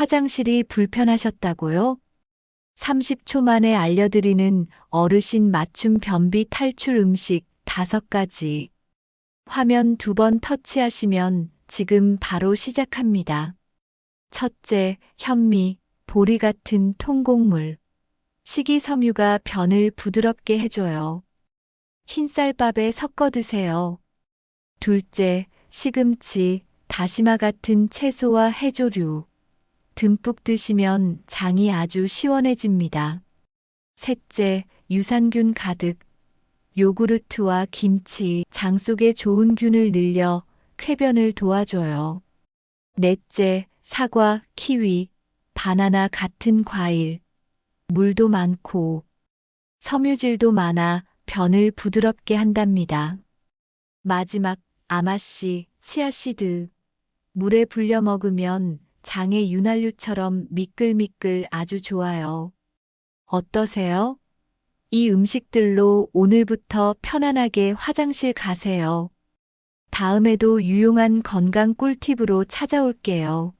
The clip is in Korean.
화장실이 불편하셨다고요? 30초 만에 알려드리는 어르신 맞춤 변비 탈출 음식 5가지. 화면 두 번 터치하시면 지금 바로 시작합니다. 첫째, 현미, 보리 같은 통곡물. 식이섬유가 변을 부드럽게 해줘요. 흰쌀밥에 섞어 드세요. 둘째, 시금치, 다시마 같은 채소와 해조류. 듬뿍 드시면 장이 아주 시원해집니다. 셋째, 유산균 가득. 요구르트와 김치, 장 속에 좋은 균을 늘려 쾌변을 도와줘요. 넷째, 사과, 키위, 바나나 같은 과일. 물도 많고 섬유질도 많아 변을 부드럽게 한답니다. 마지막, 아마씨, 치아씨드. 물에 불려 먹으면 장의 윤활유처럼 미끌미끌 아주 좋아요. 어떠세요? 이 음식들로 오늘부터 편안하게 화장실 가세요. 다음에도 유용한 건강 꿀팁으로 찾아올게요.